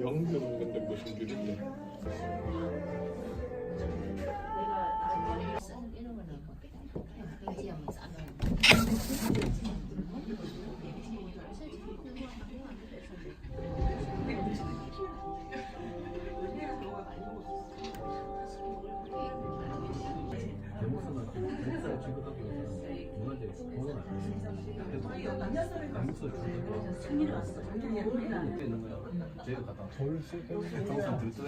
넘으면 근데 무슨 길인데? 대목사나 대목사를 취급하고 문화재 보는 안 해. 남목사 취급하고 못 되는 거야. 제가 갖다 벌써 뺐네. 항상 들떠.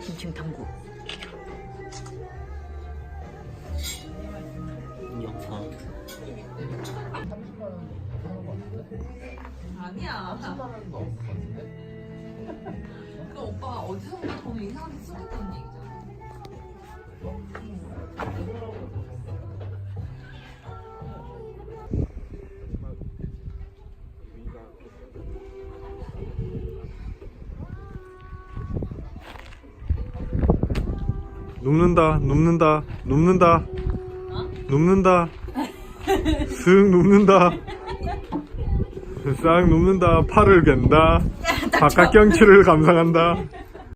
김치용 당구. 양파. 아니야. 그 오빠가 어디서부터 돈을 이상하게 쓰겠다는 얘기잖아. 눕는다, 눕는다, 눕는다, 눕는다, 슥 눕는다, 싹 눕는다, 팔을 갠다, 바깥 경치를 감상한다.